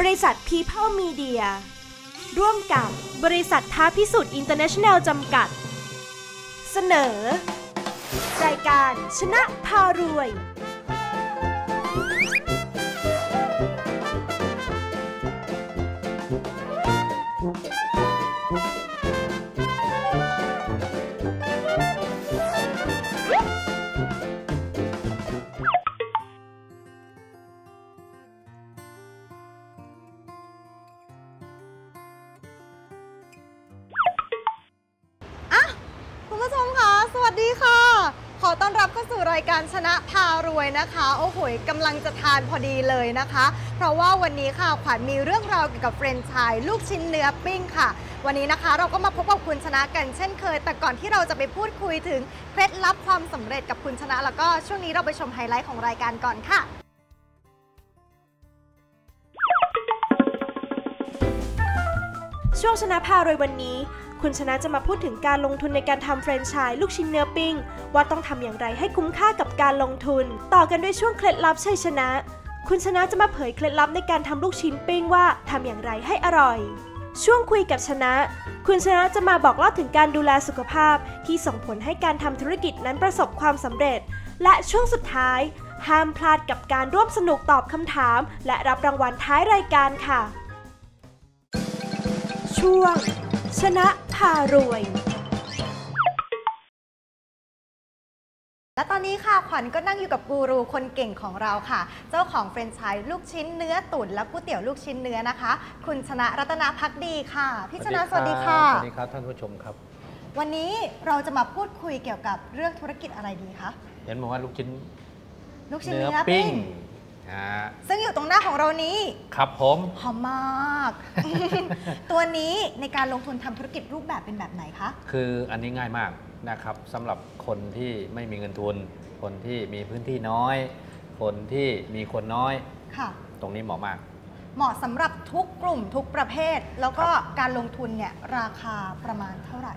บริษัทพีเพ l e Media ร่วมกับบริษัทท้าพิสูจน์อินเตอร์เนชั่นแนลจำกัด เสนอ รายการชนะพารวยคุณ เข้าสู่รายการชนะพารวยนะคะ โอ้โหกำลังจะทานพอดีเลยนะคะ เพราะว่าวันนี้ค่ะขวัญมีเรื่องราวเกี่ยวกับเฟรนช์ชายลูกชิ้นเนื้อปิ้งค่ะ วันนี้นะคะ เราก็มาพบกับคุณชนะกันเช่นเคย แต่ก่อนที่เราจะไปพูดคุยถึงเคล็ดลับความสำเร็จกับคุณชนะ แล้วก็ช่วงนี้เราไปชมไฮไลท์ของรายการก่อนค่ะช่วงชนะพารวยวันนี้ คุณชนะจะมาพูดถึงการลงทุนในการทำแฟรนไชส์ลูกชิ้นเนื้อปิ้ง ว่าต้องทำอย่างไรให้คุ้มค่ากับการลงทุน ต่อกันด้วยช่วงเคล็ดลับชัยชนะ คุณชนะจะมาเผยเคล็ดลับในการทำลูกชิ้นปิ้งว่าทำอย่างไรให้อร่อย ช่วงคุยกับชนะ คุณชนะจะมาบอกเล่าถึงการดูแลสุขภาพ ที่ส่งผลให้การทำธุรกิจนั้นประสบความสำเร็จ และช่วงสุดท้าย ห้ามพลาดกับการร่วมสนุกตอบคำถาม และรับรางวัลท้ายรายการค่ะ ช่วงชนะ พารวย และตอนนี้ค่ะ ขวัญก็นั่งอยู่กับกูรูคนเก่งของเราค่ะ เจ้าของเฟรนช์ชายลูกชิ้นเนื้อตุ๋นและก๋วยเตี๋ยวลูกชิ้นเนื้อนะคะ คุณชนะรัตนพักดีค่ะ พี่ชนะสวัสดีค่ะ สวัสดีครับท่านผู้ชมครับ วันนี้เราจะมาพูดคุยเกี่ยวกับเรื่องธุรกิจอะไรดีคะ เห็นบอกว่าลูกชิ้นลูกชิ้นเนื้อปิ้งง ซึ่งอยู่ตรงหน้าของเรานี้ ครับผมหอมมาก ตัวนี้ในการลงทุนทำธุรกิจรูปแบบเป็นแบบไหนคะ คืออันนี้ง่ายมากนะครับสำหรับคนที่ไม่มีเงินทุน คนที่มีพื้นที่น้อย คนที่มีคนน้อย ค่ะ ตรงนี้เหมาะมาก เหมาะสำหรับทุกกลุ่มทุกประเภท แล้วก็การลงทุนเนี่ยราคาประมาณเท่าไหร่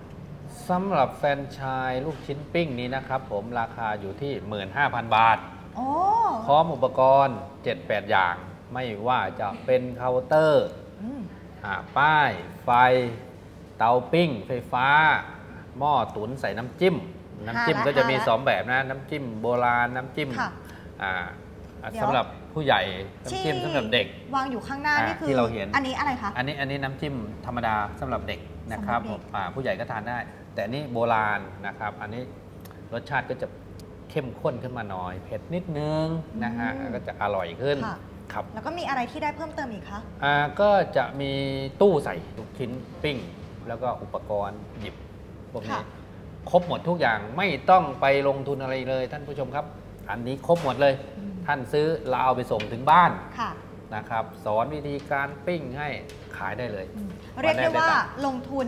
สำหรับแฟรนไชายลูกชิ้นปิ้งนี้นะครับผมราคาอยู่ที่ 15,000 บาทโอ้ พร้อมอุปกรณ์ 7-8 อย่าง ไม่ว่าจะเป็นเคาน์เตอร์อืมอ่าป้ายไฟ เตาปิ้ง ไฟฟ้า หม้อตุ๋นใส่น้ำจิ้ม น้ำจิ้มห้าละก็จะมีห้าละสองแบบนะ น้ำจิ้มโบราณ น้ำจิ้มค่ะอ่าเดี๋ยวสำหรับผู้ใหญ่ น้ำจิ้มสำหรับเด็ก วางอยู่ข้างหน้าอ่านี่คือที่เราเห็นอันนี้อะไรคะ อันนี้อันนี้น้ำจิ้มธรรมดาสำหรับเด็กนะครับสำหรับเด็กอ่าผู้ใหญ่ก็ทานได้ แต่นี่โบราณนะครับ อันนี้รสชาติก็จะ เข้มข้นขึ้นมาหน่อย เผ็ดนิดนึงนะฮะก็จะอร่อยขึ้นค่ะ ครับแล้วก็มีอะไรที่ได้เพิ่มเติมอีกคะ อ่าก็จะมีตู้ใส่ลูกชิ้นปิ้ง แล้วก็อุปกรณ์หยิบพวกนี้ค่ะ ครบหมดทุกอย่างไม่ต้องไปลงทุนอะไรเลยท่านผู้ชมครับ อันนี้ครบหมดเลยอืมท่านซื้อเราเอาไปส่งถึงบ้าน ค่ะ นะครับ สอนวิธีการปิ้งให้ขายได้เลยอืมเรียกได้ว่าได้ตังค์ลงทุน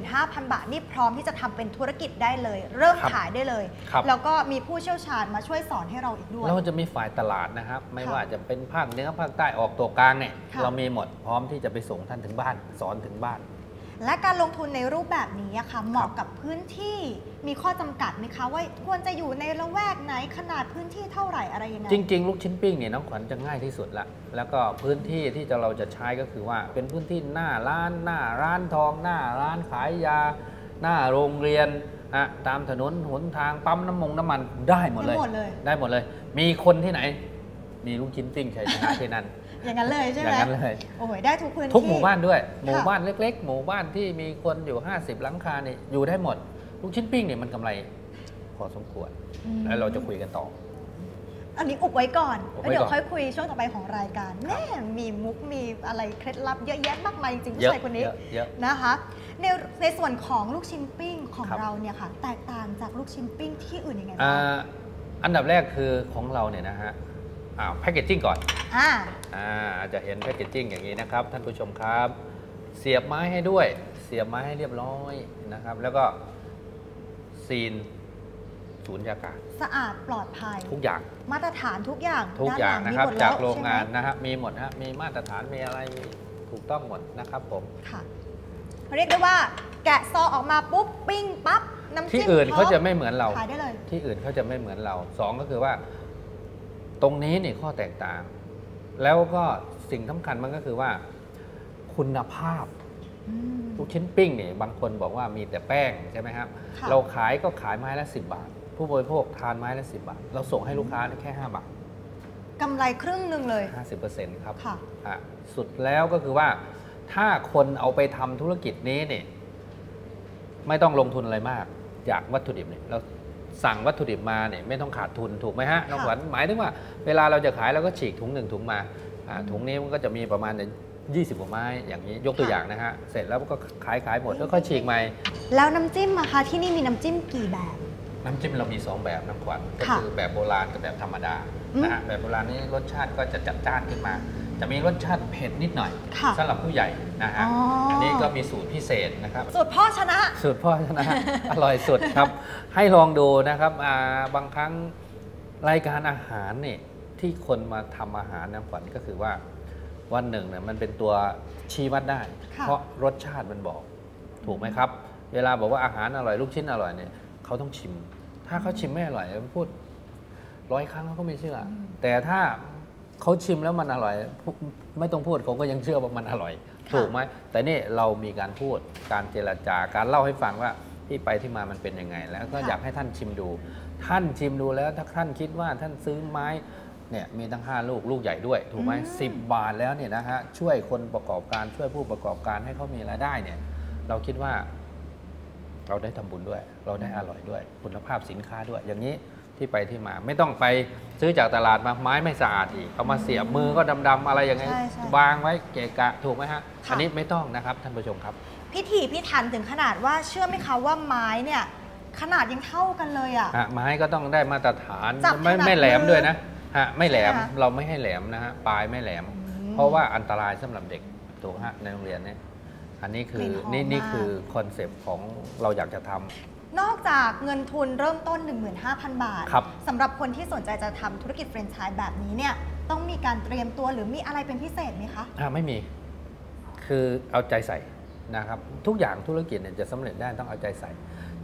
15,000 บาทนี่พร้อมที่จะทำเป็นธุรกิจได้เลย เริ่มครับขายได้เลยครับแล้วก็มีผู้เชี่ยวชาญมาช่วยสอนให้เราอีกด้วยเราจะมีฝ่ายตลาดนะครับ ไม่ค่ะว่าจะเป็นภาคเหนือภาคใต้ออกตัวกลางเนี่ยค่ะเรามีหมดพร้อมที่จะไปส่งท่านถึงบ้าน สอนถึงบ้าน และการลงทุนในรูปแบบนี้อะค่ะเหมาะครับกับพื้นที่มีข้อจำกัดไหมคะ ว่าควรจะอยู่ในละแวกไหนขนาดพื้นที่เท่าไหร่อะไรยังไงจริง ๆ ลูกชิ้นปิ้งเนี่ยน้องขวัญจะง่ายที่สุดละแล้วก็พื้นที่ที่จะเราจะใช้ก็คือว่า เป็นพื้นที่หน้าร้านหน้าร้านทอง หน้าร้านขายยา หน้าโรงเรียนอะตามถนนหนทางปั๊มน้ำมงน้ำมันได้หมดเลย ได้หมดเลยได้หมดเลยมีคนที่ไหน มีลูกชิ้นปิ้งชัยชนะที่นั่น อย่างนั้นเลยใช่อไหมย่างนั้นเลยโอ้โหได้ทุกพื้นที่ทุกหมู่บ้านด้วย หมู่บ้านเล็ก ๆ หมู่บ้านที่มีคนอยู่ 50 หลังคาเนี่ยอยู่ได้หมด ลูกชิ้นปิ้งเนี่ยมันกำไรพอสมควรอืมแล้วเราจะคุยกันต่อ อันนี้อุบไว้ก่อนอุบแล้วไว้เดี๋ยก่วอนค่อยคุยช่วงต่อไปของรายการแม่มีมุกมีอะไรเคล็ดลับเยอะแยะมากมายจริงๆผู้เยอะชายคนนี้เยอะเยอะนะคะ ในในส่วนของลูกชิ้นปิ้งของครับเราเนี่ยค่ะ แตกต่างจากลูกชิ้นปิ้งที่อื่นยังไงอ่บ้างาอันดับแรกคือของเราเนี่ยนะฮะอ่าแพคเกจจิ้งก่อน อ่าอ่าอาจจะเห็นแพคเกจจิ้งอย่างนี้นะครับ ท่านผู้ชมครับ เสียบไม้ให้ด้วย เสียบไม้ให้เรียบร้อยนะครับ แล้วก็ซีนศูนย์ยากาศสะอาดปลอดภัย ทุกอย่าง มาตรฐานทุกอย่างทุกอย่างด้นะหลัครับมีหมดจากแล้วโรงงานใช่ไหมนะครับมีหมดฮะมีมาตรฐานมีอะไรมีถูกต้องหมดนะครับผมค่ะเรียกได้ว่าแกะซองออกมาปุ๊บปิ้งปั๊บน้ำจิ้มที่อื่นพร้เขาจะไม่เหมือนเราขายได้เลยที่อื่นเขาจะไม่เหมือนเราสองก็คือว่า ตรงนี้นี่ข้อแตกต่าง แล้วก็สิ่งสำคัญมันก็คือว่า คุณภาพอืมลูกชิ้นปิ้งเนี่ยบางคนบอกว่ามีแต่แป้งใช่ไหมครับค่ะเราขายก็ขายไม้ละ10บาท ผู้บริโภคทานไม้ละ10บาท เราส่งให้ลูกค้าแค่5บาทกำไรครึ่งหนึ่งเลย 50%ครับค่ะอะสุดแล้วก็คือว่า ถ้าคนเอาไปทำธุรกิจนี้เนี่ยไม่ต้องลงทุนอะไรมาก จากวัตถุดิบเนี่ยเรา สั่งวัตถุดิบมาเนี่ยไม่ต้องขาดทุนถูกไหมฮะน้องขวัญหมายถึงว่าเวลาเราจะขายเราก็ฉีกถุงหนึ่งถุงมาอ่าถุงนี้มันก็จะมีประมาณยี่สิบกว่าไม้อย่างนี้ยกตัวค่ะอย่างนะฮะเสร็จแล้วก็ขายขายหมดแล้วก็ฉีกใหม่ แล้วน้ำจิ้มอะคะที่นี่มีน้ำจิ้มกี่แบบ น้ำจิ้มเรามี 2 แบบน้ำขวัญก็ค่ะคือแบบโบราณกับแบบธรรมดาอืมนะฮะแบบโบราณนี้รสชาติก็จะจัดจ้านขึ้นมา จะมีรสชาติเผ็ดนิดหน่อยค่ะสำหรับผู้ใหญ่นะฮะอ๋ออันนี้ก็มีสูตรพิเศษนะครับ สูตรพ่อชนะ สูตรพ่อนะฮะอร่อยสุดครับ ให้ลองดูนะครับอ่าบางครั้งรายการอาหารเนี่ยที่คนมาทำอาหารน้ำขวัญก็คือว่าวันหนึ่งเนี่ยมันเป็นตัวชี้วัดได้ ค่ะ เพราะรสชาติมันบอก ถูกไหมครับ เวลาบอกว่าอาหารอร่อยลูกชิ้นอร่อยเนี่ยเขาต้องชิม ถ้าเขาชิมไม่อร่อยพูดร้อยครั้งเขาก็ไม่เชื่ออแต่ถ้า เขาชิมแล้วมันอร่อยพูไม่ต้องพูดเขาก็ยังเชื่อว่ามันอร่อยค่ะถูกไหมแต่นี่เรามีการพูดการเจรจาการเล่าให้ฟังว่าที่ไปที่มามันเป็นยังไง แล้วก็อยากให้ท่านชิมดู ท่านชิมดูแล้วถ้าท่านคิดว่าท่านซื้อไม้เนี่ยมีทั้ง 5 ลูกลูกใหญ่ด้วย ถูกไหมอืมสิบบาทแล้วเนี่ยนะฮะช่วยคนประกอบการช่วยผู้ประกอบการให้เขามีรายได้เนี่ย เราคิดว่า เราได้ทำบุญด้วย เราได้อร่อยด้วย คุณภาพสินค้าด้วยอย่างนี้ ที่ไปที่มา ไม่ต้องไปซื้อจากตลาดมาไม้ไม่สะอาดอีกเอามาเสียบมือก็ดำๆอะไรอย่างเงี้ยใช่ใช่วางไว้เกะกะถูกไหมฮะค่ะอันนี้ไม่ต้องนะครับท่านผู้ชมครับ พิถีพิถันถึงขนาดว่าเชื่อไหมคะว่าไม้เนี่ยขนาดยังเท่ากันเลยอะฮะไม้ก็ต้องได้มาตรฐานจับไม่ขนาดไม่แหลมมือด้วยนะฮะไม่แหลมใช่ไหมคะเราไม่ให้แหลมนะฮะปลายไม่แหลมอืมเพราะว่าอันตรายสำหรับเด็กถูกฮะในโรงเรียนเนี่ยอันนี้คือกลิ่นหอมนี่นี่มากคือคอนเซปต์ของเราอยากจะทำ นอกจากเงินทุนเริ่มต้น 15,000 บาทครับ สำหรับคนที่สนใจจะทำธุรกิจแฟรนไชส์แบบนี้เนี่ยต้องมีการเตรียมตัวหรือมีอะไรเป็นพิเศษไหมคะอ่าไม่มี คือเอาใจใส่นะครับ ทุกอย่างธุรกิจเนี่ยจะสำเร็จได้ต้องเอาใจใส่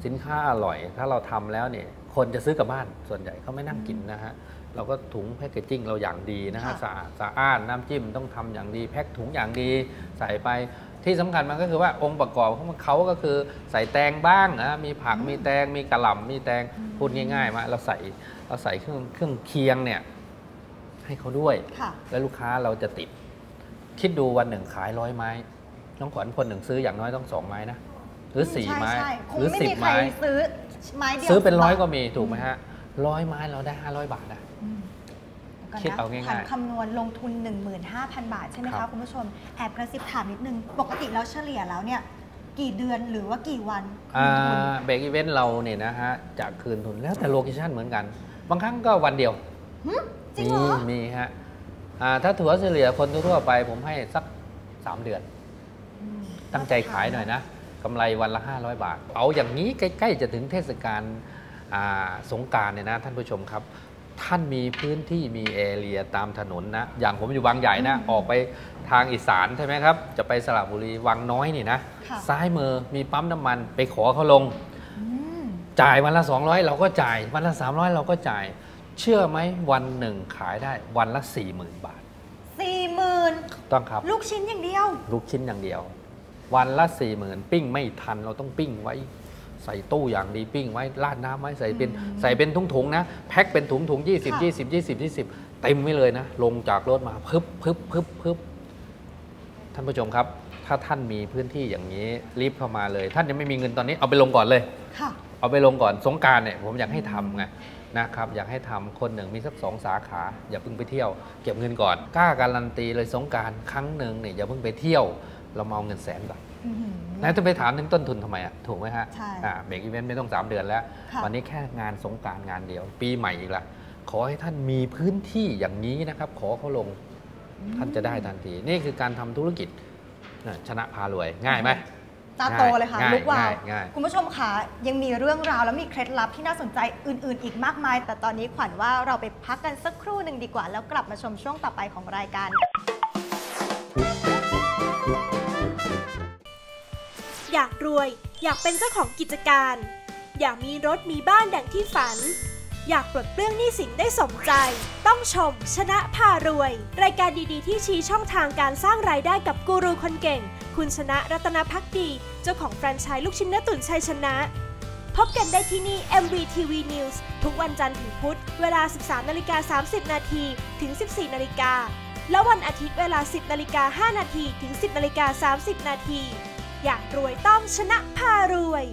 สินค้าอร่อย ถ้าเราทำแล้วเนี่ยคนจะซื้อกลับบ้านส่วนใหญ่เขาไม่นั่งกินนะฮะเราก็ถุงแพคเกจจิ้งเราอย่างดีนะฮะค่ะสะอาดสะอ้านน้ำจิ้มต้องทำอย่างดี แพ็คถุงอย่างดี ใส่ไป ที่สำคัญมันก็คือว่าองค์ประกอบของเขาก็คือใส่แตงบ้างนะมีผักมีแตงมีกระหล่ำมีแตงพูดง่ายๆมาเราใส่เราใส่เครื่องเครื่องเคียงเนี่ยให้เขาด้วยค่ะแล้วลูกค้าเราจะติด คิดดูวันหนึ่งขายร้อยไม้น้องขวัญคนหนึ่งซื้ออย่างน้อยต้องสองไม้นะหรือสี่ใช่ไม้ใช่คงหรือไม่สิบมีใครไม้ซื้อไม้เดียวซื้อเป็นร้อยสิบบาทก็มีถูกไหมฮะร้อยไม้เราได้ห้าร้อยบาทนะ อืมดี๋ยวคิดก่เอานนะง่ายๆขวัญคำนวณลงทุน 15,000 บาทใช่ไหมครัคะบ คุณผู้ชมแอบกระซิบถามนิดนึง ปกติแล้วเฉลี่ยแล้วเนี่ย กี่เดือนหรือว่ากี่วันอ่คืนทุนาเบรกอีเวนต์เราเนี่ยนะฮะจะคืนทุนแล้วแต่โลเคชั่นเหมือนกัน บางครั้งก็วันเดียวจริงมีเหรอมีฮะอ่าถ้าถัวเฉลี่ยคนทั่วๆไปผมให้สัก 3 เดือน อืมตั้งใจขายหน่อยนะกำไรวันละ 500 บาท เอาอย่างนี้ใกล้ ๆ จะถึงเทศกาลอ่าสงกรารเนี่ยนะท่านผู้ชมครับ ท่านมีพื้นที่มีแอเรียตามถนนนะ อย่างผมอยู่บางใหญ่นะ ออกไปทางอีสานใช่ไหมครับ จะไปสระบุรีวังน้อยนี่นะค่ะซ้ายมือมีปั๊มน้ำมันไปขอเขาลงอืมจ่ายวันละ 200 เราก็จ่าย วันละ 300 เราก็จ่าย เชื่อไหมวันหนึ่งขายได้วันละ 40,000 บาทสี่หมื่นต้องครับลูกชิ้นอย่างเดียว ลูกชิ้นอย่างเดียว วันละสี่หมื่นปิ้งไม่ทันเราต้องปิ้งไว้ ใส่ตู้อย่างดีปิ้งไว้ราดน้ำไว้ใส่เป็นอืมใส่เป็นถุงๆนะแพ็คเป็นถุงถุงๆ20ค่ะ20 20 20 เต็มไว้เลยนะ ลงจากรถมาพึบพึบพึบพึบท่านผู้ชมครับ ถ้าท่านมีพื้นที่อย่างนี้รีบเข้ามาเลย ท่านยังไม่มีเงินตอนนี้เอาไปลงก่อนเลยค่ะเอาไปลงก่อนสงกรารเนี่ยผมอยากให้ทำไงนะครับอยากให้ทำคนหนึ่งมีสักสองสาขา อย่าเพิ่งไปเที่ยว เก็บเงินก่อนกล้าการันตีเลยสงกรารครั้งหนึ่งเนี่ยอย่าเพิ่งไปเที่ยว เรามาเอาเงินแสนก่อน อื้อหือแล้วจะไปถามถึงต้นทุนทำไมอะถูกไหมฮะใช่อ่าเบรกอีเวนต์ไม่ต้อง 3 เดือนแล้วค่ะวันนี้แค่งานสงกรารงานเดียว ปีใหม่อีกละขอให้ท่านมีพื้นที่อย่างนี้นะครับ ขอเขาลงท่านจะได้ทันที นี่คือการทำธุรกิจน่ะชนะพารวยง่ายไหมตาโตเลยค่ะง่ายลุกวาวง่ายง่ายคุณผู้ชมคะยังมีเรื่องราวและมีเคล็ดลับที่น่าสนใจอื่น ๆ อีกมากมาย แต่ตอนนี้ขวัญว่าเราไปพักกันสักครู่หนึ่งดีกว่า แล้วกลับมาชมช่วงต่อไปของรายการ อยากรวย อยากเป็นเจ้าของกิจการ อยากมีรถมีบ้านดังที่ฝัน อยากปลดเปลื้องหนี้สินได้สมใจ ต้องชม ชนะพารวย รายการดีๆ ที่ชี้ช่องทางการสร้างรายได้กับกูรูคนเก่ง คุณชนะรัตนพักดี เจ้าของแฟรนไชส์ลูกชิ้นเนื้อตุ๋นชัยชนะ พบกันได้ที่นี่ MVTV News ทุกวันจันทร์ถึงพุธ เวลา 13นาฬิกา30นาทีถึง 14นาฬิกาและวันอาทิตย์เวลา 10นาฬิกา5นาทีถึง 10นาฬิกา30นาที อยากรวยต้องชนะพารวย